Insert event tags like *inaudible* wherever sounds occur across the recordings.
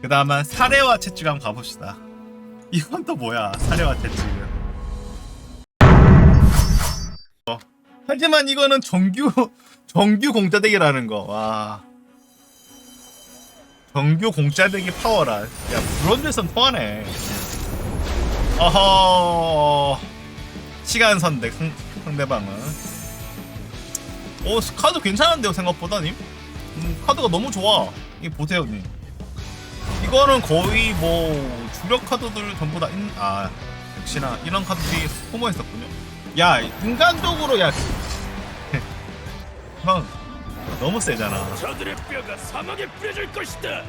그 다음은 사례와 채찍 한번 가봅시다. 이건 또 뭐야? 사례와 채찍은. 어. 하지만 이거는 정규 *laughs* 정규 공짜대기라는 거. 와. 정규 공짜대기 파워라. 야 브론즈선 통하네. 어허. 시간 선택 상, 상대방은. 오 카드 괜찮은데요 생각보다 님? 음, 카드가 너무 좋아. 이 보세요, 님. 이거는 거의 뭐 주력 카드들 전부 다 있, 아 역시나 이런 카드들이 소모했었군요. 야 인간적으로 야 *laughs* 형, 너무 세잖아. 저들의 뼈가 사막에 뿌려질 것이다.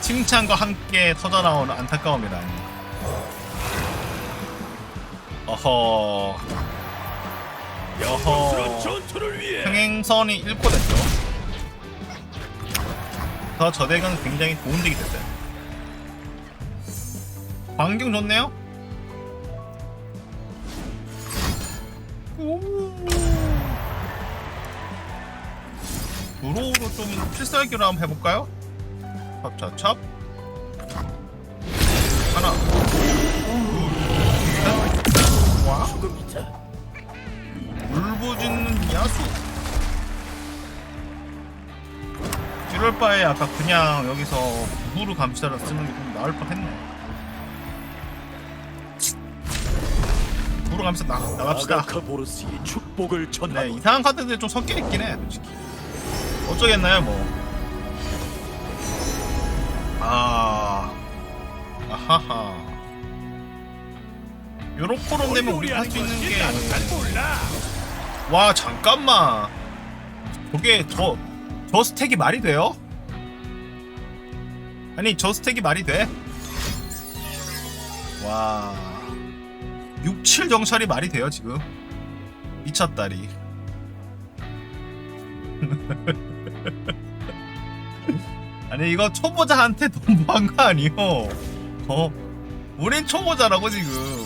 칭찬과 함께 터져 나오는 안타까움이라니. 어허. 여허. 평행선이 잃고 됐죠. 더 저 덱은 굉장히 좋은 덱이 됐어요. 광경 좋네요. 오. 드로우로 좀 필살기로 한번 해볼까요? 찹찹찹 하나 둘 셋 와 죽음이다. 울부짖는 야수 이럴 바에 아까 그냥 여기서 무르 감시자를 쓰는 게 좀 나을 뻔했네 무르 감시자 나, 나갑시다 아가카보르스의 축복을 네 전하고 이상한 카드들이 좀 섞여 있긴 해 솔직히 어쩌겠나요 뭐 아, 아하하. 요렇게로 되면 우리가 할 수 있는 게. 와, 잠깐만. 저게, 저, 저 스택이 말이 돼요? 아니, 저 스택이 말이 돼? 와. 6, 7 정찰이 말이 돼요, 지금? 미쳤다리. *laughs* 아니 이거 초보자한테 *laughs* 너무한 거 아니요? 어? 우린 초보자라고 지금.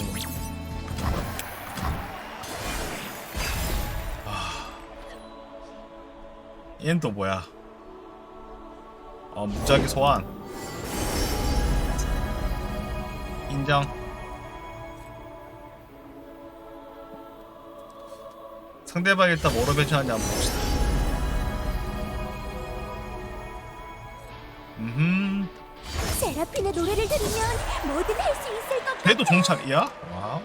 얘는 또 뭐야? 어 무작위 소환. 인정. 상대방 일단 뭐로 배치하는지 한번 봅시다. 음. 세라핀의 노래를 들으면 뭐든 할 수 있을 것 같아. 그래도 정찰이야? 와우.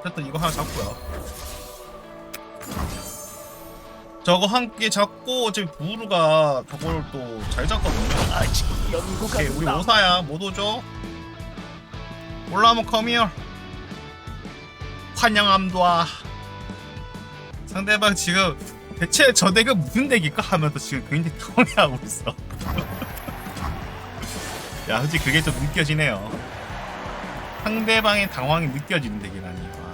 어쨌든 이거 하나 잡고요. 저거 한 개 잡고 어차피 부루가 저걸 또 잘 잡거든요. 아직 연구가 오케이, 우리 남- 오사야 못 오죠? 올라오면 컴이요. 환영함도아. 상대방 지금 대체 저 덱은 무슨 덱일까 하면서 지금 굉장히 당황해하고 있어. *laughs* 야, 솔직히 그게 좀 느껴지네요. 상대방의 당황이 느껴지는 덱이라니. 와.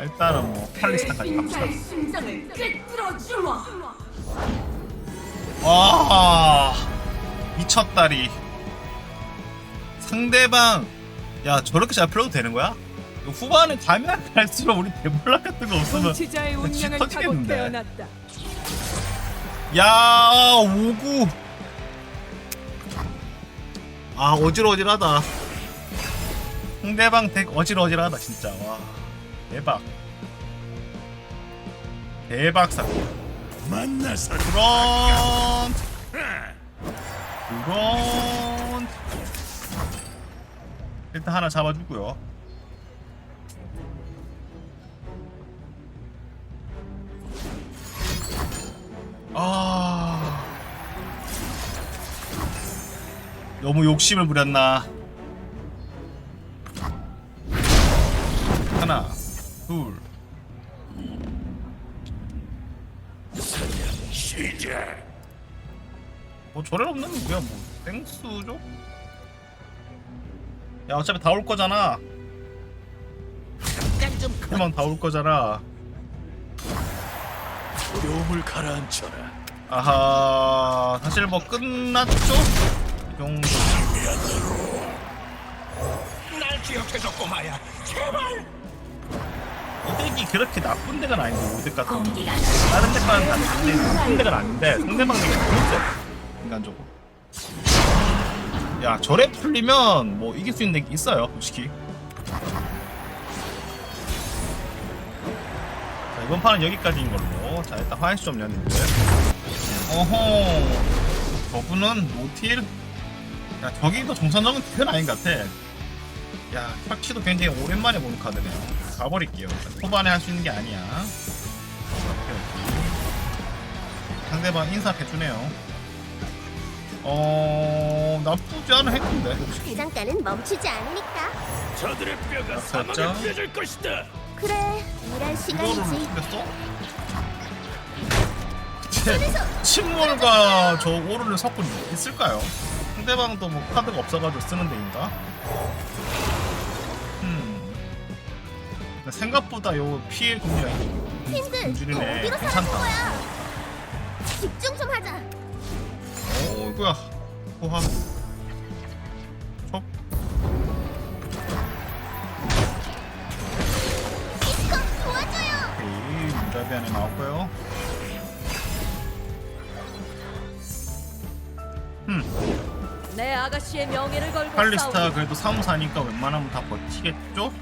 자, 일단은 뭐 칼리스타까지 갑시다. 심장을 꿰뚫어 주마. 와 미쳤다리 상대방 야 저렇게 잡혀도 되는 거야? 이거 후반에 가면 갈수록 우리 데블락 같은 거 없으면 통치자의 진짜 운명을 타고 터지겠는데. 태어났다. 야 오구 아 어질어질하다 상대방 덱 어질어질하다 진짜 와 대박. 대박 사건 만나서 그런. 그런. 일단 하나 잡아주고요. 아. 너무 욕심을 부렸나? 둘, 시작. 뭐 저럴 없는 게 뭐야 뭐 땡스죠? 야 어차피 다 올 거잖아 그만 다 올 거잖아 두려움을 가라앉혀라. 아하 사실 뭐 끝났죠? 이 정도 날 기억해줘 꼬마야. 제발. 이 덱이 그렇게 나쁜 덱은 아닌데 오덱 같은 거. 다른 덱과는 다른 덱 나쁜 덱은 아닌데 상대방 덱이 너무 세 인간적으로. 야 절에 풀리면 뭐 이길 수 있는 게 있어요 솔직히. 자 이번 판은 여기까지인 걸로. 자 일단 화이트 좀 열는데. 어허. 저분은 노틸? 야 저기도 정상적인 딜은 아닌 것 같아. 야 혁치도 굉장히 오랜만에 보는 카드네요 가버릴게요 초반에 할 수 있는 게 아니야. 상대방 인사 해주네요 어 나쁘지 않은 핵인데 대장간은 멈추지 않으니까. 저들의 뼈가 살짝. 사막에 펴질 것이다. 그래, 일할 이거를 시간이지. 제 침몰과 저 오르를 섞은 있을까요? 상대방도 뭐 카드가 없어가지고 쓰는 데인가? 음. 근데 생각보다 요 피해 금리가 힘들. 금줄이네 어디로 괜찮다 거야? 집중 좀 하자. 오 이거야 호합 촉 이거 도와줘요. 오케이 문자비 안에 나왔고요 음 내 아가씨의 명예를 걸고 칼리스타 그래도 3, 4니까 웬만하면 다 버티겠죠?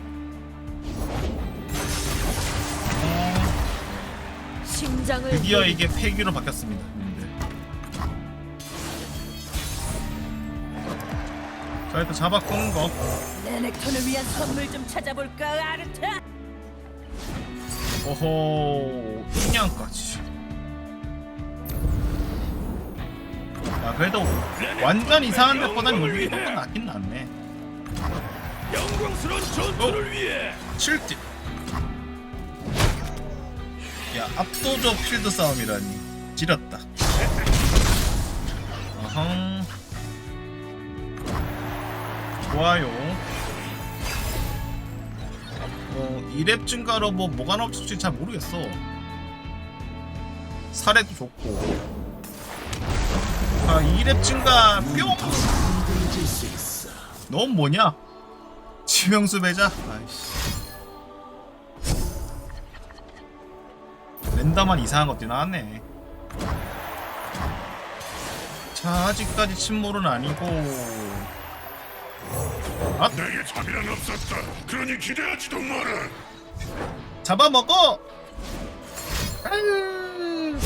심장을 드디어 이게 폐기로 바뀌었습니다. 님들. 자 일단 잡아끄는 거 레넥톤을 위한 선물 좀 찾아볼까 아르타 오호 인양까지 야 그래도 완전 이상한 것보다는 요즘이 조금 낫긴 낫네 영광스러운 전투를 어? 위해 7딜 야 압도적 필드 싸움이라니. 지렸다. 어흥 좋아요. 어 2렙 증가로 뭐 뭐가 나올지 잘 모르겠어. 사례도 좋고. 아 2렙 증가 뿅! 넌 뭐냐? 치명수 배자? 아이씨 랜덤한 이상한 것들이 나왔네. 자, 아직까지 침몰은 아니고. 아, 내게 자비는 없었다. 그러니 기대하지도 마라. 잡아먹어! 아유.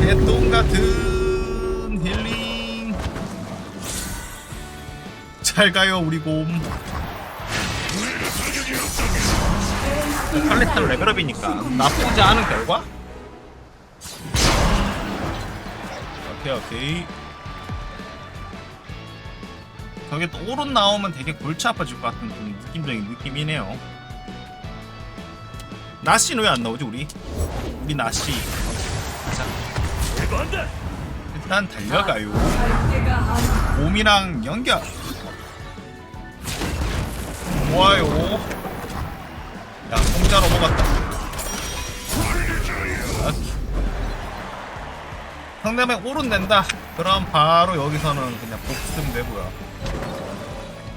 개똥 같은 힐링. 잘 가요, 우리 곰. 내가 사격이 없다면 칼리스타로 레벨업이니까 나쁘지 않은 결과? 오케이 오케이 저게 또 오른 나오면 되게 골치 아파질 것 같은 좀 느낌적인 느낌이네요 나씨는 왜 안 나오지 우리? 우리 나씨 자 대박한다. 일단 달려가요 몸이랑 연결 좋아요 야 공짜로 먹었다. 아. 상대방 오른 낸다. 그럼 바로 여기서는 그냥 복수면 되고요.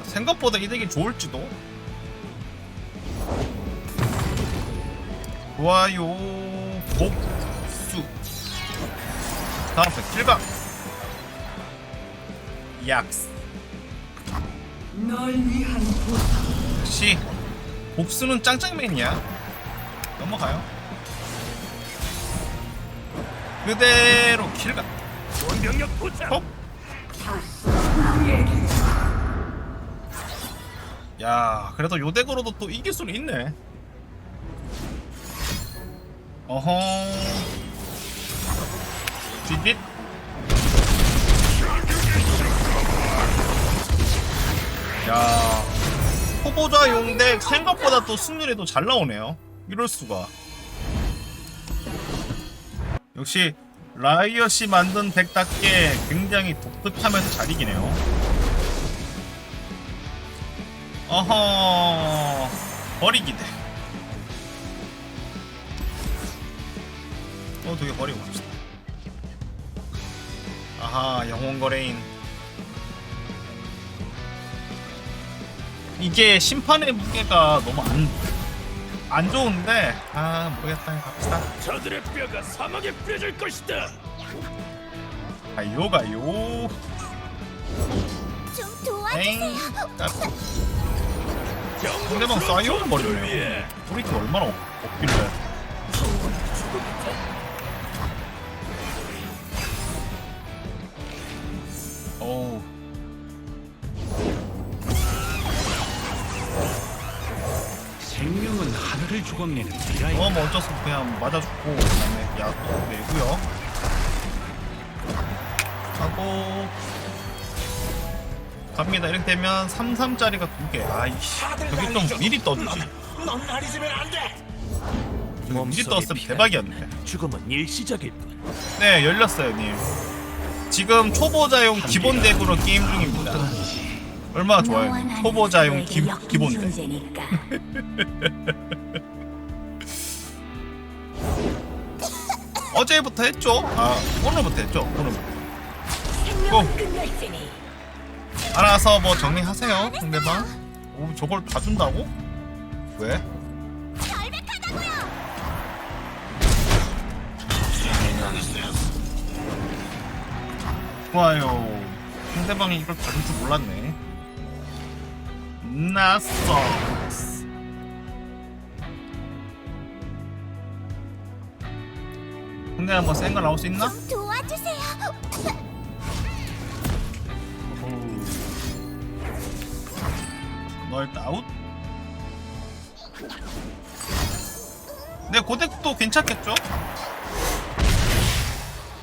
생각보다 이득이 좋을지도. 좋아요. 복수. 다음 팩 실각. 약스. 널 위한 역시 복수는 짱짱맨이야. 넘어가요. 그대로 킬각 원병력. 어? 야 그래도 요덱으로도 또 이길 수는 있네. 어허. 뒷뒷 야 후보자 용덱 생각보다 또 승률이 잘 나오네요 이럴 수가 역시 라이엇이 만든 덱답게 굉장히 독특하면서 잘 이기네요 어허 버리기 돼. 어 되게 버리고 갑시다. 아하 영혼 거래인. 이게 심판의 무게가 너무 안, 안 좋은데 아 모르겠다. 갑시다. 저들의 뼈가 사막에 펴질 것이다. 가요 가요. 좀 도와주세요. 엥. 상대방 싸이오는 우리 팀 얼마나 없- 없길래. 어우 을 주광내는 미라이 어, 뭐 어쩔 그냥 맞아주고 그다음에 야구 내고요. 하고 갑니다. 이렇게 되면 33짜리가 두 개. 아이씨, 저기 좀 미리 떠주지. 넌 아니지면 안돼 저기 미리 떴으면 대박이었네. 죽음은 일시적일 뿐 네, 열렸어요, 님. 지금 초보자용 기본 덱으로 게임 중입니다. 얼마나 좋아요. 님. 초보자용 기, 기본 덱. 존재니까. *laughs* 어제부터 했죠? 아, 오늘부터 했죠? 오늘부터. 생명은 끝날지니. 알아서 뭐 정리하세요 상대방 오 저걸 다 준다고? 왜? 좋아요 상대방이 이걸 다줄줄 몰랐네 나서 근데 한번 센거 나올 수 있나? 좀 도와주세요. 너 일단 아웃? 네 고덱도 괜찮겠죠?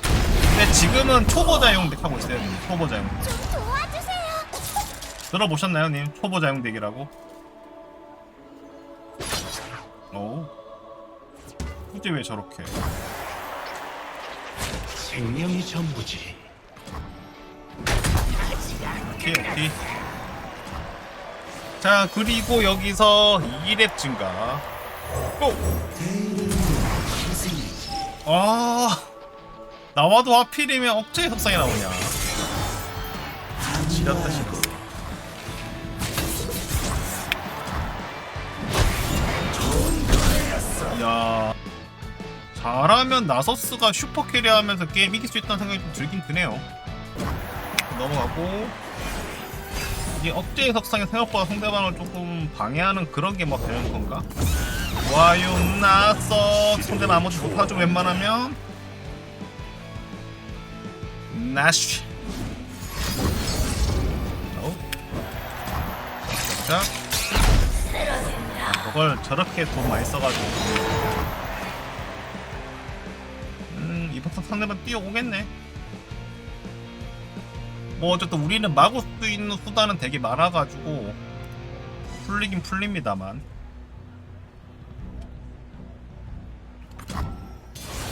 근데 지금은 초보자용 덱 하고 있어요 초보자용 덱. 좀. 들어보셨나요, 님? 초보자용 덱이라고? 오. 굳이 왜 저렇게? 생명이 전부지 오케이, 오케이. 자, 그리고 여기서 2렙 증가. 고! 아, 나와도 하필이면 억제 협상이 나오냐. 지렸다, 지렸어. 야 잘하면 나서스가 슈퍼 캐리하면서 게임 이길 수 있다는 생각이 좀 들긴 드네요. 넘어가고 이게 억제의 석상이 생각보다 상대방을 조금 방해하는 그런 게 뭐 되는 건가? 와요 나서 상대는 아무것도 못하죠 웬만하면 나쉬 어? 자 그걸 저렇게 돈 많이 써가지고. 음 이번 상대방 뛰어오겠네. 뭐 어쨌든 우리는 막을 수 있는 수단은 되게 많아가지고 풀리긴 풀립니다만.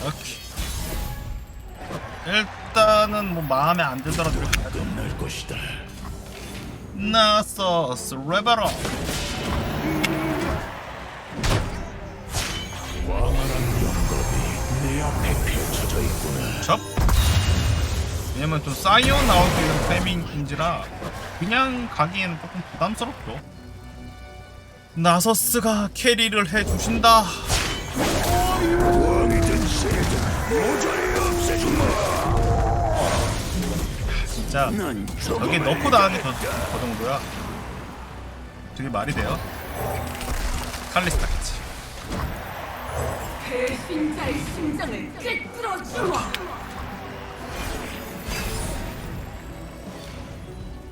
오케이. 일단은 뭐 마음에 안 들더라도 이렇게 가죠. 끝날 것이다. 나서스 레벨업 내 앞에 펼쳐져 있구나. 접 왜냐면 좀 사이온 나올 수 있는 타이밍인지라 그냥 가기에는 조금 부담스럽죠 나서스가 캐리를 해주신다. 진짜 난 여기 넣고 게 저, 저 정도야 저게 말이 돼요? 칼리스타 같이 배신자의 심장을 꿰뚫어 주마.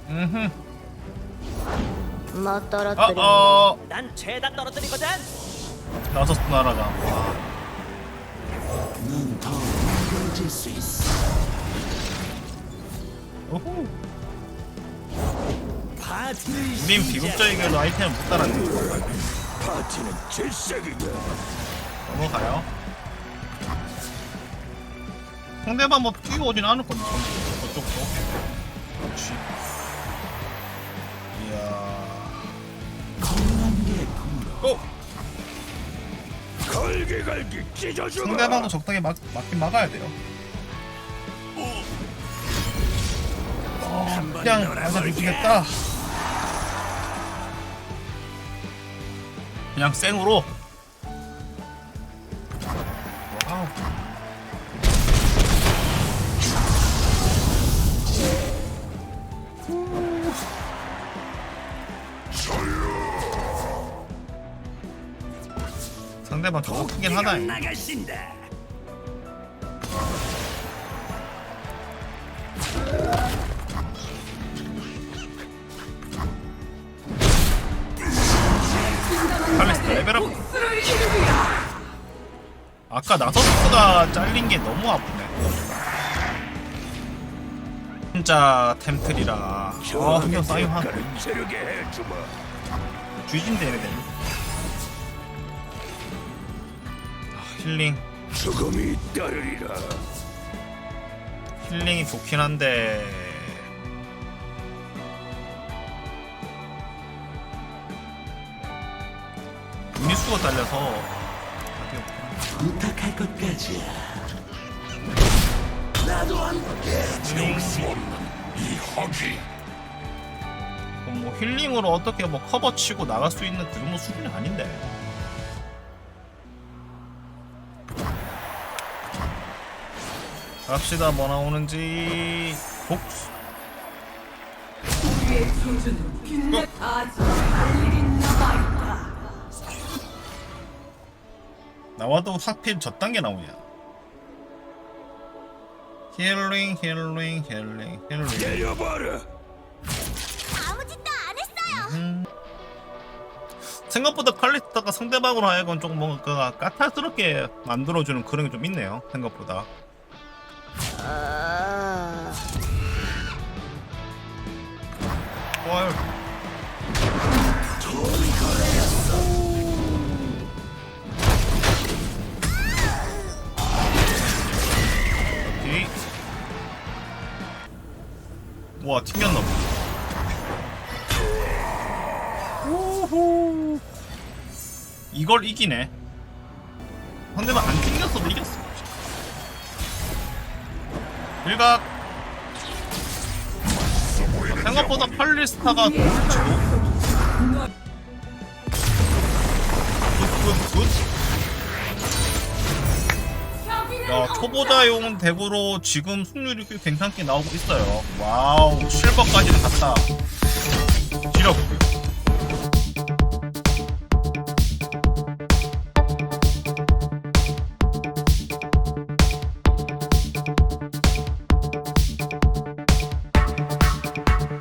음흠 못 어, 어, 난 죄다 떨어뜨리거든. 나서스 나라가 와. 수 있어. 오호 우린 비극적이게도 아이템을 못 따라내 파티는 질색이다. 넘어가요. 상대방 뭐 뛰어오진 않을 건데 저쪽도. 그렇지 이야. 고! 갈기갈기 찢어주마. 상대방도 적당히 막, 맞긴 막아야 돼요. 어, 그냥 맞아 주겠다. 그냥 생으로 상대방 저거 크긴 하다. 얘. 나가신다. 칼리스타 레벨업. 아까 나서스가 잘린 게 너무 아프네. 진짜 템틀이라 아 세르게 해주마. 쥐진데 얘네들 아, 힐링 죽음이 따르리라. 힐링이 좋긴 한데 유니수가 딸려서. 부탁할 것까지야. 이 허기. 그럼 뭐 힐링으로 어떻게 뭐 커버 치고 나갈 수 있는 그 정도 수준이 아닌데. 갑시다 뭐 나오는지 복수 나와도 하필 저 단계 나오냐 힐링 힐링 힐링 힐링 내려봐라. 아무 짓도 안 했어요. 생각보다 칼리스타가 상대방으로 하여금 좀 뭔가 까탈스럽게 만들어주는 그런 게 좀 있네요. 생각보다. 헐. 와 튕겼나 봐. 오호. 이걸 이기네. 상대방 안 튕겼어도 이겼어. 일각. 생각보다 팔리스타가 좋죠. 굿굿굿. 야 초보자용 덱으로 지금 승률이 꽤 괜찮게 나오고 있어요. 와우 실버까지는 갔다. 지렸고요.